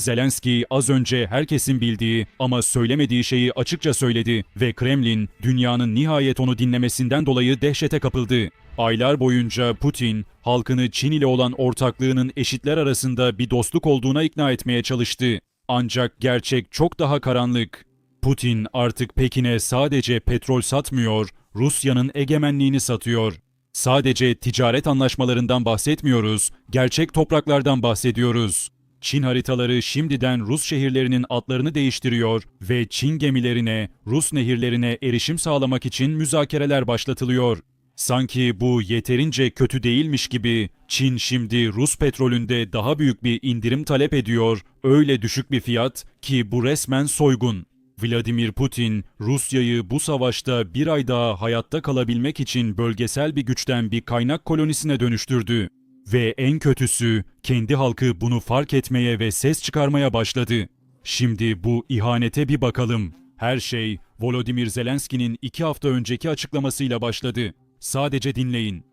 Zelenski az önce herkesin bildiği ama söylemediği şeyi açıkça söyledi ve Kremlin dünyanın nihayet onu dinlemesinden dolayı dehşete kapıldı. Aylar boyunca Putin, halkını Çin ile olan ortaklığının eşitler arasında bir dostluk olduğuna ikna etmeye çalıştı. Ancak gerçek çok daha karanlık. Putin artık Pekin'e sadece petrol satmıyor, Rusya'nın egemenliğini satıyor. Sadece ticaret anlaşmalarından bahsetmiyoruz, gerçek topraklardan bahsediyoruz. Çin haritaları şimdiden Rus şehirlerinin adlarını değiştiriyor ve Çin gemilerine, Rus nehirlerine erişim sağlamak için müzakereler başlatılıyor. Sanki bu yeterince kötü değilmiş gibi Çin şimdi Rus petrolünde daha büyük bir indirim talep ediyor. Öyle düşük bir fiyat ki bu resmen soygun. Vladimir Putin, Rusya'yı bu savaşta bir ay daha hayatta kalabilmek için bölgesel bir güçten bir kaynak kolonisine dönüştürdü. Ve en kötüsü, kendi halkı bunu fark etmeye ve ses çıkarmaya başladı. Şimdi bu ihanete bir bakalım. Her şey Volodymyr Zelenski'nin iki hafta önceki açıklamasıyla başladı. Sadece dinleyin.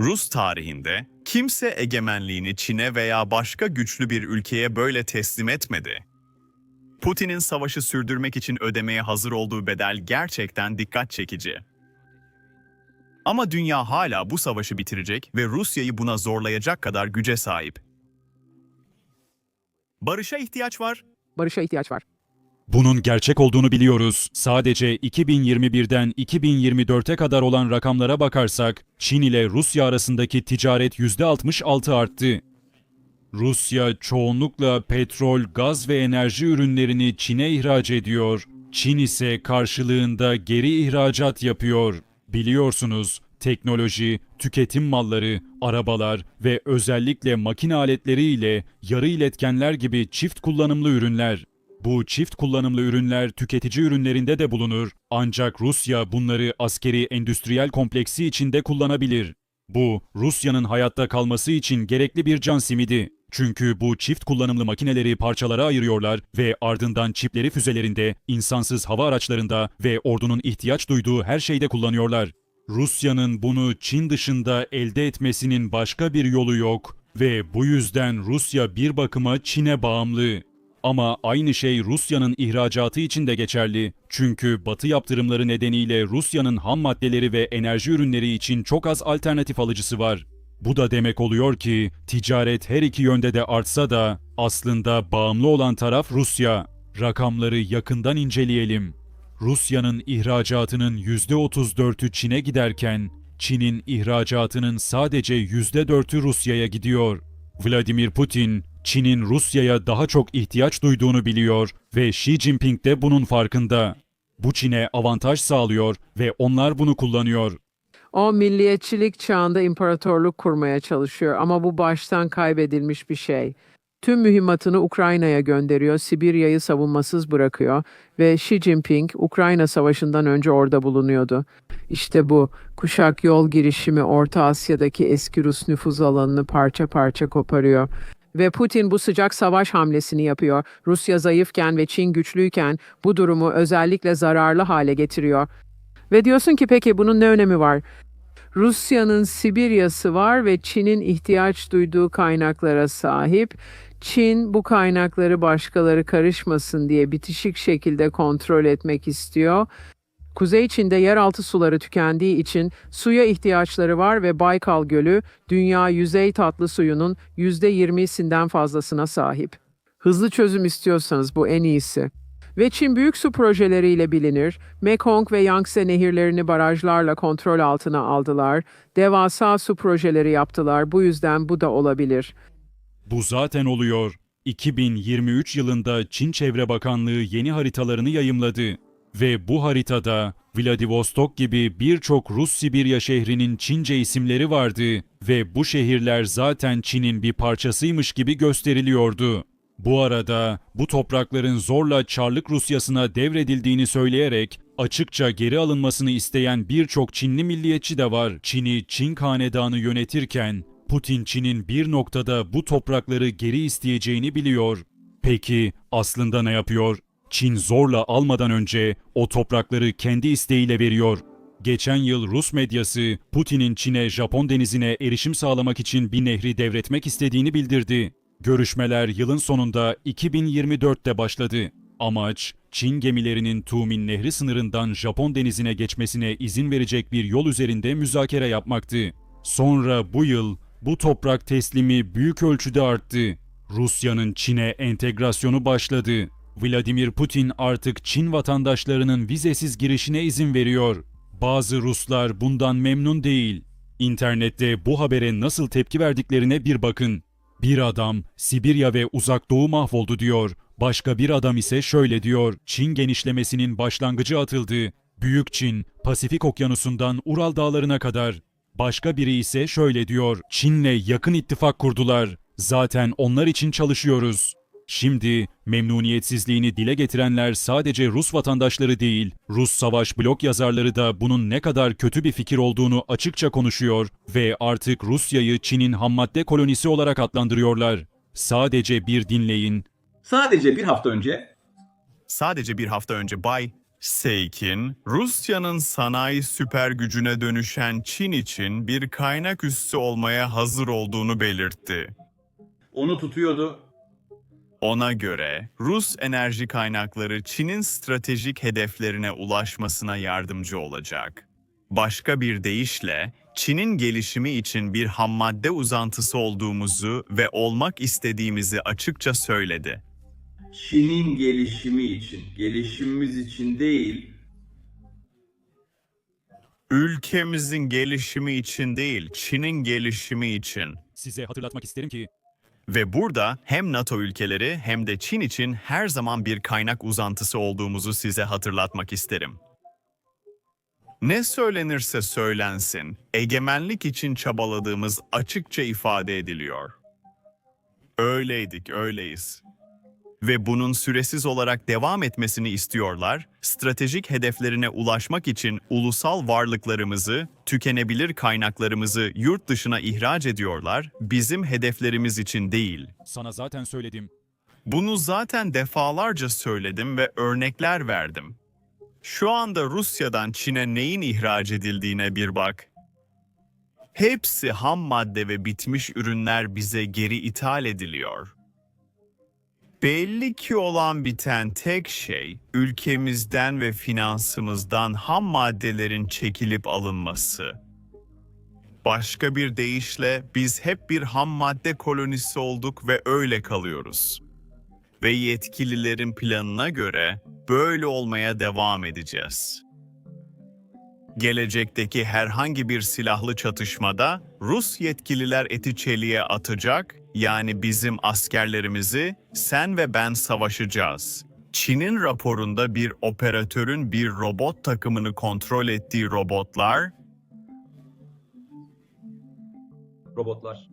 Rus tarihinde kimse egemenliğini Çin'e veya başka güçlü bir ülkeye böyle teslim etmedi. Putin'in savaşı sürdürmek için ödemeye hazır olduğu bedel gerçekten dikkat çekici. Ama dünya hala bu savaşı bitirecek ve Rusya'yı buna zorlayacak kadar güce sahip. Barışa ihtiyaç var Barışa ihtiyaç var. Bunun gerçek olduğunu biliyoruz. Sadece 2021'den 2024'e kadar olan rakamlara bakarsak, Çin ile Rusya arasındaki ticaret %66 arttı. Rusya çoğunlukla petrol, gaz ve enerji ürünlerini Çin'e ihraç ediyor. Çin ise karşılığında geri ihracat yapıyor. Biliyorsunuz, teknoloji, tüketim malları, arabalar ve özellikle makine aletleri ile yarı iletkenler gibi çift kullanımlı ürünler. Bu çift kullanımlı ürünler tüketici ürünlerinde de bulunur ancak Rusya bunları askeri endüstriyel kompleksi içinde kullanabilir. Bu Rusya'nın hayatta kalması için gerekli bir can simidi. Çünkü bu çift kullanımlı makineleri parçalara ayırıyorlar ve ardından çipleri füzelerinde, insansız hava araçlarında ve ordunun ihtiyaç duyduğu her şeyde kullanıyorlar. Rusya'nın bunu Çin dışında elde etmesinin başka bir yolu yok ve bu yüzden Rusya bir bakıma Çin'e bağımlı. Ama aynı şey Rusya'nın ihracatı için de geçerli. Çünkü Batı yaptırımları nedeniyle Rusya'nın ham maddeleri ve enerji ürünleri için çok az alternatif alıcısı var. Bu da demek oluyor ki ticaret her iki yönde de artsa da aslında bağımlı olan taraf Rusya. Rakamları yakından inceleyelim. Rusya'nın ihracatının %34'ü Çin'e giderken Çin'in ihracatının sadece %4'ü Rusya'ya gidiyor. Vladimir Putin, Çin'in Rusya'ya daha çok ihtiyaç duyduğunu biliyor ve Xi Jinping de bunun farkında. Bu Çin'e avantaj sağlıyor ve onlar bunu kullanıyor. O milliyetçilik çağında imparatorluk kurmaya çalışıyor ama bu baştan kaybedilmiş bir şey. Tüm mühimmatını Ukrayna'ya gönderiyor, Sibirya'yı savunmasız bırakıyor ve Xi Jinping Ukrayna Savaşı'ndan önce orada bulunuyordu. İşte bu kuşak yol girişimi Orta Asya'daki eski Rus nüfuz alanını parça parça koparıyor. Ve Putin bu sıcak savaş hamlesini yapıyor. Rusya zayıfken ve Çin güçlüyken bu durumu özellikle zararlı hale getiriyor. Ve diyorsun ki peki bunun ne önemi var? Rusya'nın Sibirya'sı var ve Çin'in ihtiyaç duyduğu kaynaklara sahip. Çin bu kaynakları başkaları karışmasın diye bitişik şekilde kontrol etmek istiyor. Kuzey Çin'de yeraltı suları tükendiği için suya ihtiyaçları var ve Baykal Gölü dünya yüzey tatlı suyunun %20'sinden fazlasına sahip. Hızlı çözüm istiyorsanız bu en iyisi. Ve Çin büyük su projeleriyle bilinir. Mekong ve Yangtze nehirlerini barajlarla kontrol altına aldılar. Devasa su projeleri yaptılar. Bu yüzden bu da olabilir. Bu zaten oluyor. 2023 yılında Çin Çevre Bakanlığı yeni haritalarını yayımladı. Ve bu haritada Vladivostok gibi birçok Rus Sibirya şehrinin Çince isimleri vardı ve bu şehirler zaten Çin'in bir parçasıymış gibi gösteriliyordu. Bu arada bu toprakların zorla Çarlık Rusyasına devredildiğini söyleyerek açıkça geri alınmasını isteyen birçok Çinli milliyetçi de var. Çin'i Çin hanedanı yönetirken Putin Çin'in bir noktada bu toprakları geri isteyeceğini biliyor. Peki aslında ne yapıyor? Çin zorla almadan önce o toprakları kendi isteğiyle veriyor. Geçen yıl Rus medyası Putin'in Çin'e Japon denizine erişim sağlamak için bir nehri devretmek istediğini bildirdi. Görüşmeler yılın sonunda 2024'te başladı. Amaç, Çin gemilerinin Tumin Nehri sınırından Japon denizine geçmesine izin verecek bir yol üzerinde müzakere yapmaktı. Sonra bu yıl bu toprak teslimi büyük ölçüde arttı. Rusya'nın Çin'e entegrasyonu başladı. Vladimir Putin artık Çin vatandaşlarının vizesiz girişine izin veriyor. Bazı Ruslar bundan memnun değil. İnternette bu habere nasıl tepki verdiklerine bir bakın. Bir adam Sibirya ve Uzak Doğu mahvoldu diyor. Başka bir adam ise şöyle diyor. Çin genişlemesinin başlangıcı atıldı. Büyük Çin, Pasifik Okyanusu'ndan Ural Dağları'na kadar. Başka biri ise şöyle diyor. Çin'le yakın ittifak kurdular. Zaten onlar için çalışıyoruz. Şimdi memnuniyetsizliğini dile getirenler sadece Rus vatandaşları değil, Rus savaş blok yazarları da bunun ne kadar kötü bir fikir olduğunu açıkça konuşuyor ve artık Rusya'yı Çin'in hammadde kolonisi olarak adlandırıyorlar. Sadece bir dinleyin. Sadece bir hafta önce Sadece bir hafta önce Bay Seikin, Rusya'nın sanayi süper gücüne dönüşen Çin için bir kaynak üssü olmaya hazır olduğunu belirtti. onu tutuyordu. Ona göre Rus enerji kaynakları Çin'in stratejik hedeflerine ulaşmasına yardımcı olacak. Başka bir deyişle Çin'in gelişimi için bir hammadde uzantısı olduğumuzu ve olmak istediğimizi açıkça söyledi. Çin'in gelişimi için, gelişimimiz için değil, Ülkemizin gelişimi için değil, Çin'in gelişimi için. Size hatırlatmak isterim ki Ve burada hem NATO ülkeleri hem de Çin için her zaman bir kaynak uzantısı olduğumuzu size hatırlatmak isterim. Ne söylenirse söylensin, egemenlik için çabaladığımız açıkça ifade ediliyor. Öyleydik, öyleyiz. Ve bunun süresiz olarak devam etmesini istiyorlar, stratejik hedeflerine ulaşmak için ulusal varlıklarımızı, tükenebilir kaynaklarımızı yurt dışına ihraç ediyorlar, bizim hedeflerimiz için değil. sana zaten söyledim. Bunu zaten defalarca söyledim ve örnekler verdim. Şu anda Rusya'dan Çin'e neyin ihraç edildiğine bir bak. Hepsi ham madde ve bitmiş ürünler bize geri ithal ediliyor. Belli ki olan biten tek şey ülkemizden ve finansımızdan ham maddelerin çekilip alınması. Başka bir deyişle biz hep bir ham madde kolonisi olduk ve öyle kalıyoruz ve yetkililerin planına göre böyle olmaya devam edeceğiz. Gelecekteki herhangi bir silahlı çatışmada Rus yetkililer eti çeliğe atacak, yani bizim askerlerimizi sen ve ben savaşacağız. Çin'in raporunda bir operatörün bir robot takımını kontrol ettiği robotlar robotlar.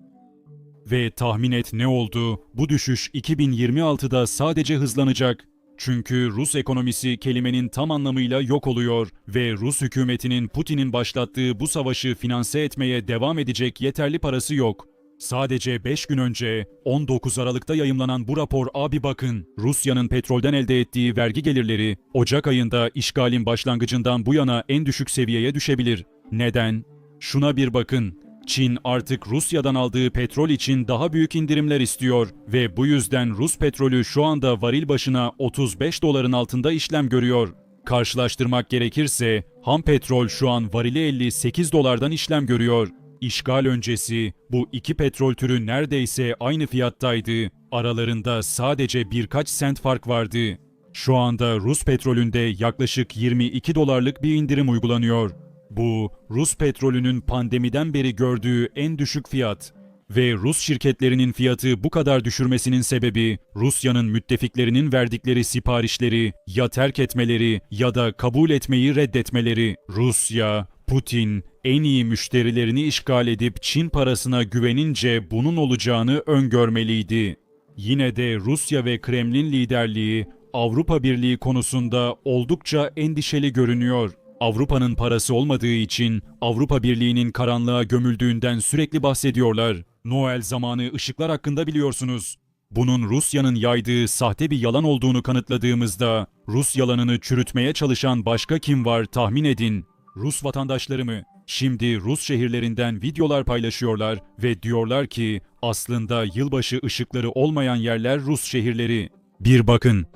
Ve tahmin et ne oldu? Bu düşüş 2026'da sadece hızlanacak. Çünkü Rus ekonomisi kelimenin tam anlamıyla yok oluyor ve Rus hükümetinin Putin'in başlattığı bu savaşı finanse etmeye devam edecek yeterli parası yok. Sadece 5 gün önce 19 Aralık'ta yayımlanan bu rapor abi bakın Rusya'nın petrolden elde ettiği vergi gelirleri Ocak ayında işgalin başlangıcından bu yana en düşük seviyeye düşebilir. Neden? Şuna bir bakın. Çin artık Rusya'dan aldığı petrol için daha büyük indirimler istiyor ve bu yüzden Rus petrolü şu anda varil başına 35 doların altında işlem görüyor. Karşılaştırmak gerekirse ham petrol şu an varili 58 dolardan işlem görüyor. İşgal öncesi bu iki petrol türü neredeyse aynı fiyattaydı. Aralarında sadece birkaç sent fark vardı. Şu anda Rus petrolünde yaklaşık 22 dolarlık bir indirim uygulanıyor. Bu, Rus petrolünün pandemiden beri gördüğü en düşük fiyat. Ve Rus şirketlerinin fiyatı bu kadar düşürmesinin sebebi Rusya'nın müttefiklerinin verdikleri siparişleri ya terk etmeleri ya da kabul etmeyi reddetmeleri. Rusya, Putin en iyi müşterilerini işgal edip Çin parasına güvenince bunun olacağını öngörmeliydi. Yine de Rusya ve Kremlin liderliği Avrupa Birliği konusunda oldukça endişeli görünüyor. Avrupa'nın parası olmadığı için Avrupa Birliği'nin karanlığa gömüldüğünden sürekli bahsediyorlar. Noel zamanı ışıklar hakkında biliyorsunuz. Bunun Rusya'nın yaydığı sahte bir yalan olduğunu kanıtladığımızda Rus yalanını çürütmeye çalışan başka kim var tahmin edin. Rus vatandaşları mı? Şimdi Rus şehirlerinden videolar paylaşıyorlar ve diyorlar ki aslında yılbaşı ışıkları olmayan yerler Rus şehirleri. Bir bakın.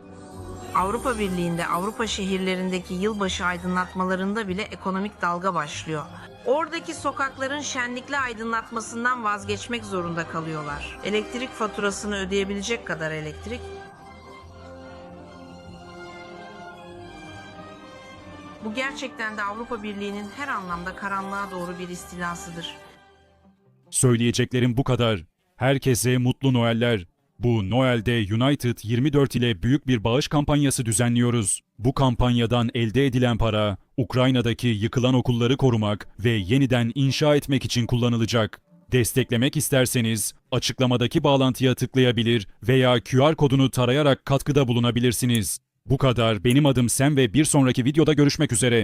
Avrupa Birliği'nde Avrupa şehirlerindeki yılbaşı aydınlatmalarında bile ekonomik dalga başlıyor. Oradaki sokakların şenlikli aydınlatmasından vazgeçmek zorunda kalıyorlar. Elektrik faturasını ödeyebilecek kadar elektrik Bu gerçekten de Avrupa Birliği'nin her anlamda karanlığa doğru bir istilasıdır. Söyleyeceklerim bu kadar. Herkese mutlu Noeller. Bu Noel'de United 24 ile büyük bir bağış kampanyası düzenliyoruz. Bu kampanyadan elde edilen para, Ukrayna'daki yıkılan okulları korumak ve yeniden inşa etmek için kullanılacak. Desteklemek isterseniz açıklamadaki bağlantıya tıklayabilir veya QR kodunu tarayarak katkıda bulunabilirsiniz. Bu kadar. Benim adım Sen ve bir sonraki videoda görüşmek üzere.